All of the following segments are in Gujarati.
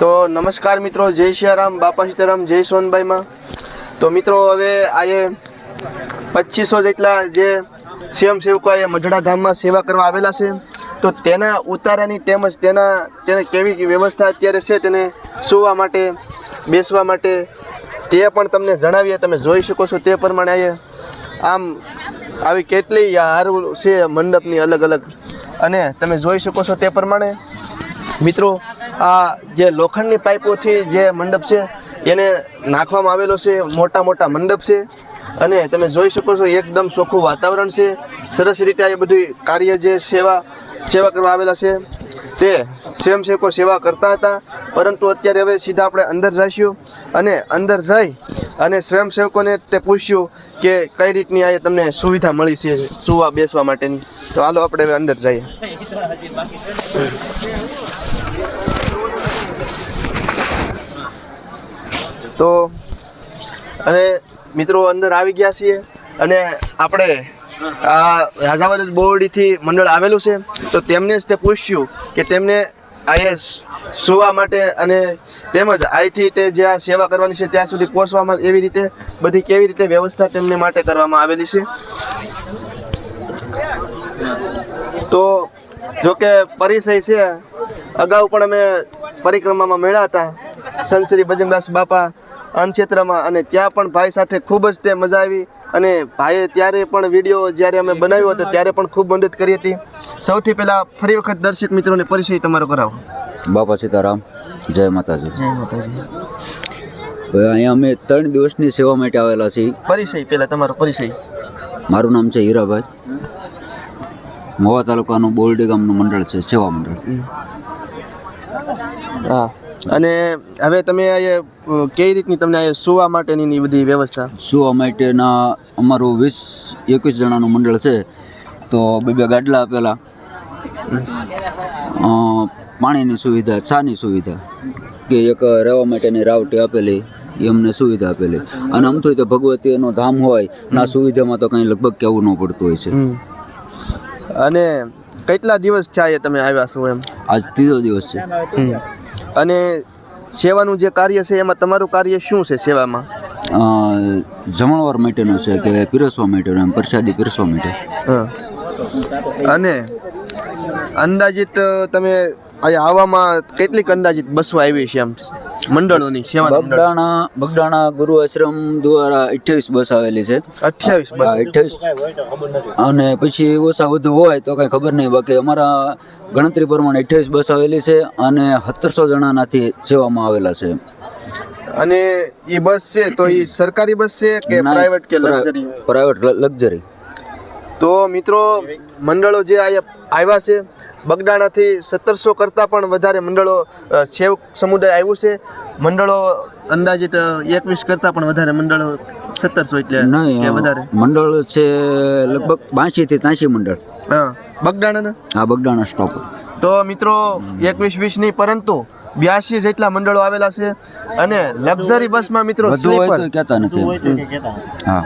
તો નમસ્કાર મિત્રો, જય સિયારામ બાપા સીતારામ, જય સોનભાઈમાં તો મિત્રો, હવે આજે પચીસો જેટલા જે સ્વયંસેવકો એ મઢડા ધામમાં સેવા કરવા આવેલા છે. તો તેના ઉતારાની તેમજ તેના, તેને કેવી વ્યવસ્થા અત્યારે છે તેને સુવા માટે, બેસવા માટે, તે પણ તમને જણાવીએ, તમે જોઈ શકો છો તે પ્રમાણે આમ, આવી કેટલી હારું છે મંડપની અલગ અલગ અને તમે જોઈ શકો છો તે પ્રમાણે. મિત્રો, આ જે લોખંડની પાઇપોથી જે મંડપ છે, એને નાખવામાં આવેલો છે, મોટા મોટા મંડપ છે. અને તમે જોઈ શકો છો, એકદમ ચોખ્ખું વાતાવરણ છે. સરસ રીતે આ બધું કાર્ય જે સેવા સેવા કરવા આવેલા છે, તે સ્વયંસેવકો સેવા કરતા હતા. પરંતુ અત્યારે હવે સીધા આપણે અંદર જઈશું અને અંદર જઈ અને સ્વયંસેવકોને તે પૂછ્યું કે કઈ રીતની આ તમને સુવિધા મળી છે, સુવા બેસવા માટેની. તો હાલો આપણે અંદર જઈએ. તો હવે મિત્રો અંદર આવી ગયા છીએ અને આપણે આ રાજાવર બોરડીથી મંડળ આવેલું છે. તો તેમને જ તે પૂછ્યું કે તેમને અહીંયા સુવા માટે અને તેમજ અહીંથી તે જ્યાં સેવા કરવાની છે ત્યાં સુધી પહોંચવામાં એવી રીતે બધી કેવી રીતે વ્યવસ્થા તેમને માટે કરવામાં આવેલી છે. તો જો કે પરિચય છે. અગાઉ પણ અમે પરિક્રમામાં મળ્યા હતા. સંત શ્રી ભજનદાસ બાપા અનક્ષેત્રમાં અને ત્યાં પણ ભાઈ સાથે ખૂબ જ તે મજા આવી અને ભાઈએ ત્યારે પણ વીડિયો જ્યારે અમે બનાવ્યો હતો ત્યારે પણ ખૂબ મદદ કરી હતી. સૌથી પહેલાં ફરી વખત દર્શક મિત્રોને પરિચય તમારો કરાવો. બાપા સીતારામ જય માતાજી. જય માતાજી. અહીંયા અમે ત્રણ દિવસની સેવા માટે આવેલા છીએ. પરિચય પહેલાં તમારો પરિચય. મારું નામ છે હીરાભાઈ. મહુવા તાલુકાનું બોરડી ગામનું મંડળ છે સેવા મંડળ. હા. અને હવે તમે આ કઈ રીતની તમને આ સુવા માટેની બધી વ્યવસ્થા? સુવા માટેના અમારું વીસ એકવીસ જણાનું મંડળ છે તો બે બે ગાડલા આપેલા. પાણીની સુવિધા ચાની સુવિધા કે એક રહેવા માટેની રાવટી આપેલી એ અમને સુવિધા આપેલી. અને આમ તો ભગવતીનો ધામ હોય ના સુવિધામાં તો કંઈ લગભગ કહેવું ન પડતું હોય છે. અને કેટલા દિવસ થયા તમે આવ્યા છો એમ? આજ ત્રીજો દિવસ છે. અને સેવાનું જે કાર્ય છે એમાં તમારું કાર્ય શું છે સેવામાં? જમણવાર માટેનું છે કે પીરસવા માટેનું એમ પ્રસાદી પીરસવા માટે હા. અને અંદાજિત તમે અહીંયા આવામાં કેટલીક અંદાજિત બસો આવી છે આમ મંડળોની સેવા બગડાણા બગડાણા ગુરુ આશ્રમ દ્વારા અઠ્યાવીસ બસ આવેલી છે. અઠ્યાવીસ બસ? અઠ્યાવીસ. અને પછી ઓછા વધુ હોય તો કંઈ ખબર નહીં બાકી અમારા ગણતરી પ્રમાણે અઠ્યાવીસ બસ આવેલી છે અને સત્તરસો જણાનાથી સેવામાં આવેલા છે. અને એ બસ છે તો એ સરકારી બસ છે કે પ્રાઇવેટ કે લક્ઝરી પ્રાઇવેટ લક્ઝરી તો મિત્રો મંડળો જે આવ્યા છે બગડાણાથી સત્તરસો કરતાં પણ વધારે મંડળો સેવક સમુદાય આવ્યું છે. મંડળો અંદાજિત એકવીસ કરતાં પણ વધારે મંડળો સત્તરસો એટલે વધારે. મંડળ છે લગભગ બાંશી થી ત્યાંસી મંડળ. હા બગડાણાના આ બગડાણા સ્ટોપ તો મિત્રો એકવીસ વીસ નહીં પરંતુ બ્યાસી જેટલા મંડળો આવેલા છે અને લક્ઝરી બસમાં મિત્રો સ્લીપર. કહેતા નથી. હા.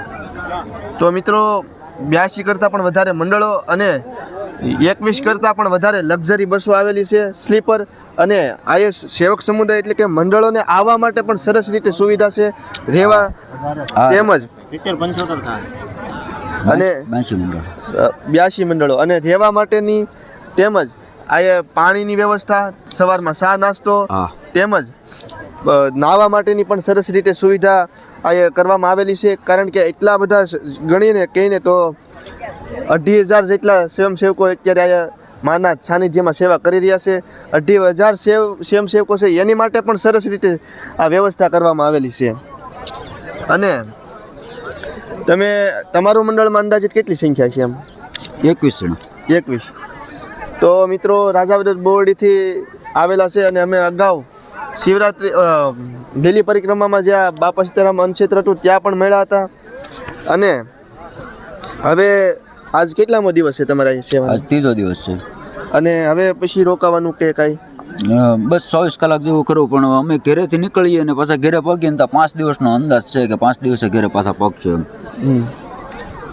તો મિત્રો બ્યાસી કરતાં પણ વધારે મંડળો અને એકવીસ કરતાં પણ વધારે લક્ઝરી બસો આવેલી છે સ્લીપર અને આઈએસ સેવક સમુદાય એટલે કે મંડળોને આવવા માટે પણ સરસ રીતે સુવિધા છે રહેવા તેમજ અને બ્યાસી મંડળો. અને રહેવા માટેની તેમજ આ પાણીની વ્યવસ્થા સવારમાં ચા નાસ્તો તેમજ નાહવા માટેની પણ સરસ રીતે સુવિધા આ કરવામાં આવેલી છે કારણ કે એટલા બધા ગણીને કહીને તો અઢી હજાર જેટલા સ્વયંસેવકો અત્યારે અહીંયા માના સાનિધ્યમાં સેવા કરી રહ્યા છે. અઢી હજાર સેવ સ્વયંસેવકો છે એની માટે પણ સરસ રીતે આ વ્યવસ્થા કરવામાં આવેલી છે. અને તમે તમારું મંડળમાં અંદાજિત કેટલી સંખ્યા છે એમ? એકવીસ એકવીસ. તો મિત્રો રાજાવદર બોરડીથી આવેલા છે અને અમે અગાઉ શિવરાત્રિ અ, પરિક્રમામાં જ્યાં બાપા સીતારામ અનક્ષેત્ર હતું ત્યાં પણ મળ્યા હતા. અને હવે આજ કેટલામો દિવસ છે તમારા સેવા આજ ત્રીજો દિવસ છે. અને હવે પછી રોકાવાનું કે કાંઈ? બસ ચોવીસ કલાક જેવું કરવું પણ અમે ઘરેથી નીકળીએ ને પાછા ઘરે પગીએ તો પાંચ દિવસનો અંદાજ છે કે પાંચ દિવસે ઘરે પાછા પગશું એમ.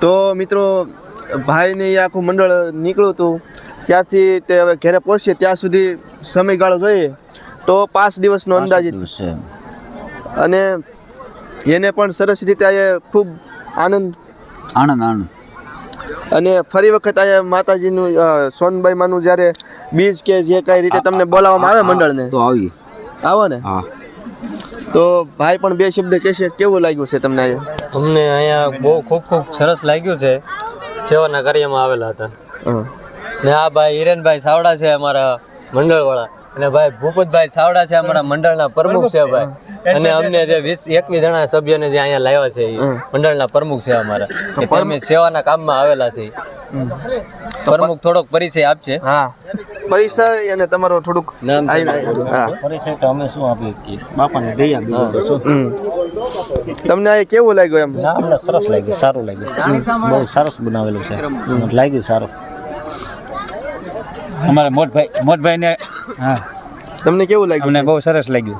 તો મિત્રો ભાઈને એ આખું મંડળ નીકળ્યું હતું. ત્યાંથી તે હવે ઘરે પહોંચીએ ત્યાં સુધી સમયગાળો જોઈએ. તો પાંચ દિવસનો અંદાજ છે અને એને પણ સરસ રીતે ખૂબ આનંદ આણંદ આણંદ અને ફરી વખત આ માતાજીનું સોનબાઈ માનું જ્યારે બીજ કે જે કાંઈ રીતે તમને બોલાવવામાં આવે મંડળને. તો આવી આવો ને? હા. તો ભાઈ પણ બે શબ્દ કહેશે કેવું લાગ્યું છે તમને અહીંયા? અમને અહીંયા બહુ ખૂબ ખૂબ સરસ લાગ્યું છે. સેવાના કાર્યમાં આવેલા હતા. હા. ને આ ભાઈ હિરેનભાઈ સાવડા છે અમારા મંડળવાળા. અને ભાઈ ભૂપતભાઈ સાવડા છે અમારા મંડળના પ્રમુખ છે ભાઈ. અને અમને જે વીસ એકવીસ જણા સભ્યોને જે અહીંયા લાવ્યા છે એ મંડળના પ્રમુખ છે અમારા. તમે સેવાના કામમાં આવેલા છે પ્રમુખ થોડોક પરિચય આપશે હા. પરિચય અને તમારો થોડુંક નામ હા. પરિચય તો અમે શું આપીએ કે બાપાને દયા બીજું. તમને આ કેવું લાગ્યું એમ? ના અમને સરસ લાગ્યું સારું લાગ્યું. બહુ સરસ બનાવેલું છે. લાગ્યું સારું. અમારા મોટભાઈ મોટભાઈને હા. તમને કેવું લાગ્યું અમને બહુ સરસ લાગ્યું.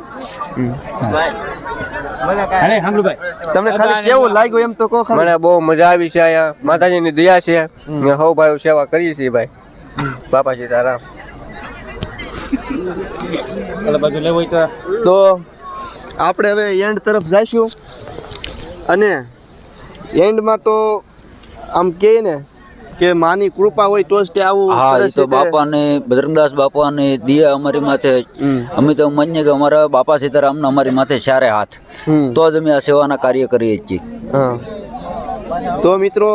અરે સાંભળુભાઈ તમને ખાલી કેવું લાગ્યું એમ તો કહો ખાલી. મને બહુ મજા આવી છે અહીંયા. માતાજીની દયા છે. ને હવ ભાઈ સેવા કરીએ છીએ ભાઈ. બાપા સીતારામ એટલે બધું લેવું હોય તો. તો આપણે હવે એન્ડ તરફ જઈશું. અને એન્ડમાં તો આમ કહે ને કે માની કૃપા હોય તો જ તે આવું હા તો બાપાને બજરંગદાસ બાપાને દિયા અમારી માથે. અમે તો માનીએ કે અમારા બાપા સીતારામના અમારી માથે સારે હાથ. તો જ અમે આ સેવાના કાર્ય કરીએ છીએ. તો મિત્રો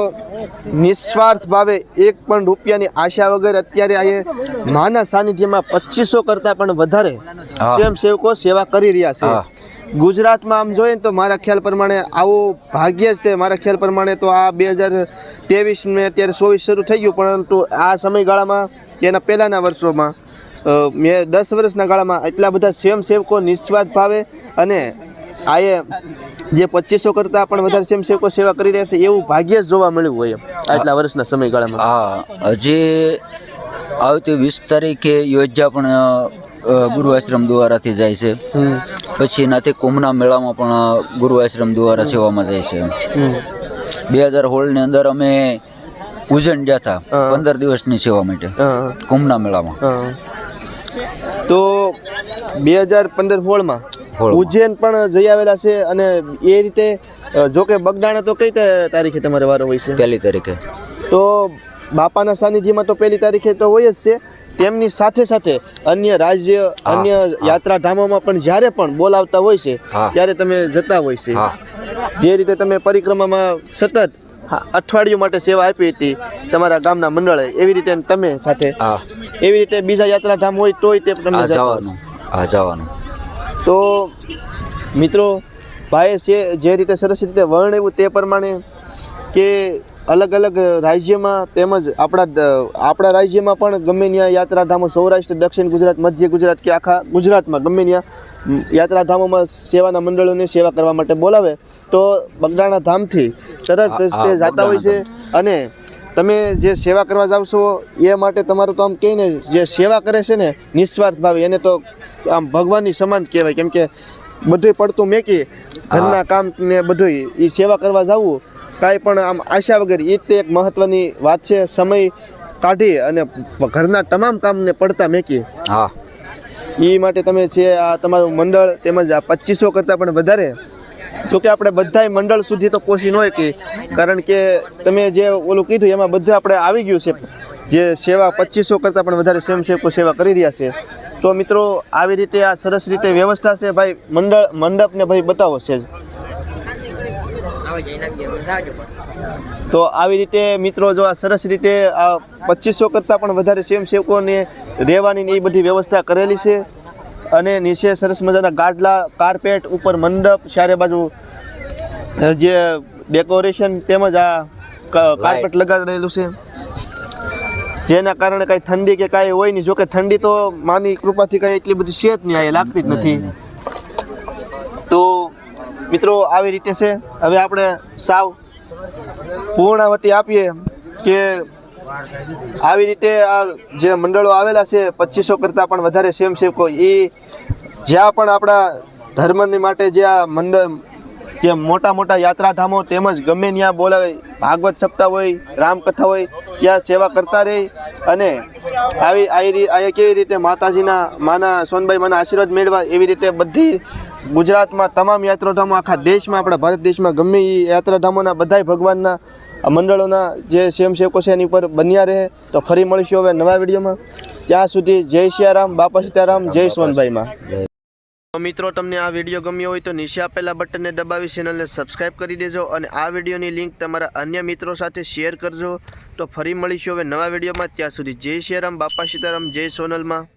નિસ્વાર્થ ભાવે એક પણ રૂપિયાની આશા વગર અત્યારે આ માના સાનિધ્યમાં પચીસો કરતાં પણ વધારે. સ્વયંસેવકો સેવા કરી રહ્યા છે. ગુજરાતમાં આમ જોઈએ ને તો મારા ખ્યાલ પ્રમાણે આવું ભાગ્ય જ તે. મારા ખ્યાલ પ્રમાણે તો આ બે હજાર ત્રેવીસ ને અત્યારે ચોવીસ શરૂ થઈ ગયું પરંતુ આ સમયગાળામાં એના પહેલાંના વર્ષોમાં મેં દસ વર્ષના ગાળામાં એટલા બધા સ્વયંસેવકો નિસ્વાર્થ ભાવે અને આએ જે પચીસો કરતાં પણ વધારે સ્વયંસેવકો સેવા કરી રહ્યા છે એવું ભાગ્ય જ જોવા મળ્યું હોય આટલા વર્ષના સમયગાળામાં. હા હજી આવતી વીસ તારીખે યોજ્યા પણ ગુરુ આશ્રમ દ્વારાથી જાય છે. પછી એનાથી કુંભના મેળામાં પણ ગુરુ આશ્રમ દ્વારા સેવામાં જાય છે. બે હજાર હોળની અંદર અમે ઉજ્જૈન ગયા હતા પંદર દિવસની સેવા માટે કુંભના મેળામાં. તો બે હજાર પંદર સોળમાં. ઉજ્જૈન પણ જઈ આવેલા છે અને એ રીતે જો કે બગદાણા તો કઈ તારીખે તમારે વારો હોય છે? પહેલી તારીખે. તો બાપાના સાનિધ્યમાં તો પહેલી તારીખે તો હોય જ છે તેમની સાથે સાથે અન્ય રાજ્ય અન્ય યાત્રાધામોમાં પણ જ્યારે પણ બોલાવતા હોય છે ત્યારે તમે જતા હોય છે. જે રીતે તમે પરિક્રમામાં સતત અઠવાડિયું માટે સેવા આપી હતી તમારા ગામના મંડળે એવી રીતે તમે સાથે એવી રીતે બીજા યાત્રાધામ હોય તોય તે તમે આ જતા હોય. જવાનું હા જવાનું. તો મિત્રો ભાઈ છે જે રીતે સરસ રીતે વર્ણવ્યું તે પ્રમાણે કે અલગ અલગ રાજ્યમાં તેમજ આપણા આપણા રાજ્યમાં પણ ગમે ત્યાં યાત્રાધામો સૌરાષ્ટ્ર દક્ષિણ ગુજરાત મધ્ય ગુજરાત કે આખા ગુજરાતમાં ગમે ત્યાં યાત્રાધામોમાં સેવાના મંડળોને સેવા કરવા માટે બોલાવે તો બગડાણા ધામથી તરત તે જતા હોય છે. અને તમે જે સેવા કરવા જાવ છો એ માટે તમારું તો આમ કહે ને જે સેવા કરે છે ને નિસ્વાર્થ ભાવે. એને તો આમ ભગવાનની સમાન કહેવાય. કેમ કે બધુંય પડતું મેકી ઘરના કામ ને બધુંય એ સેવા કરવા જવું કાંઈ પણ આમ આશા વગર એ તે એક મહત્વની વાત છે. સમય કાઢી અને ઘરના તમામ કામને પડતા મેકી. હા. એ માટે તમે છે આ તમારું મંડળ તેમજ આ પચીસો કરતાં પણ વધારે જો કે આપણે બધાય મંડળ સુધી તો પહોંચી ન કે કારણ કે તમે જે ઓલું કીધું એમાં બધું આપણે આવી ગયું છે. જે સેવા પચીસો કરતાં પણ વધારે સ્વયંસેવકો સેવા કરી રહ્યા છે. તો મિત્રો આવી રીતે આ સરસ રીતે વ્યવસ્થા છે. ભાઈ મંડળ મંડપને ભાઈ બતાવો છે જ. તો આવી રીતે મિત્રો જો આ સરસ રીતે આ પચીસો કરતાં પણ વધારે સ્વયંસેવકોને રહેવાની એ બધી વ્યવસ્થા કરેલી છે. અને નીચે સરસ મજાના ગાડલા, કાર્પેટ ઉપર મંડપ, ચારે બાજુ જે ડેકોરેશન તેમજ આ કાર્પેટ લગાડેલું છે. જેના કારણે કાંઈ ઠંડી કે કાંઈ હોય નહીં. જોકે ઠંડી તો માની કૃપાથી કાંઈ એટલી બધી છે જ નહીં લાગતી જ નથી. તો મિત્રો, આવી રીતે છે. હવે આપણે સાવ પૂર્ણાવતી આપીએ કે આવી રીતે આ જે મંડળો આવેલા છે, પચીસો કરતાં પણ વધારે સ્વયંસેવકો, એ જ્યાં પણ આપણા ધર્મની માટે જે આ મંડળ જે મોટા મોટા યાત્રાધામો તેમજ ગમે ત્યાં બોલાવે, ભાગવત સપ્તાહ હોય, રામકથા હોય, ત્યાં સેવા કરતા રહે અને આવી આ કેવી રીતે માતાજીના, માના સોનભાઈ માના આશીર્વાદ મેળવા એવી રીતે બધી ગુજરાતમાં તમામ યાત્રાધામો, આખા દેશમાં, આપણા ભારત દેશમાં ગમે એ યાત્રાધામોના બધાય ભગવાનના મંડળોના જે સ્વયંસેવકો છે એની પર બન્યા રહે, તો ફરી મળીશું હવે નવા વિડીયોમાં. ત્યાં સુધી જય સિયારામ, બાપા સીતારામ, જય સોનભાઈમાં મિત્રો, તમને આ વીડિયો ગમ્યો હોય તો નીચે આપેલા બટનને દબાવી ચેનલને સબસ્ક્રાઈબ કરી દેજો અને આ વિડીયોની લિંક તમારા અન્ય મિત્રો સાથે શેર કરજો. તો ફરી મળીશું હવે નવા વિડીયોમાં. ત્યાં સુધી જય સિયારામ, બાપા સીતારામ, જય સોનલમાં.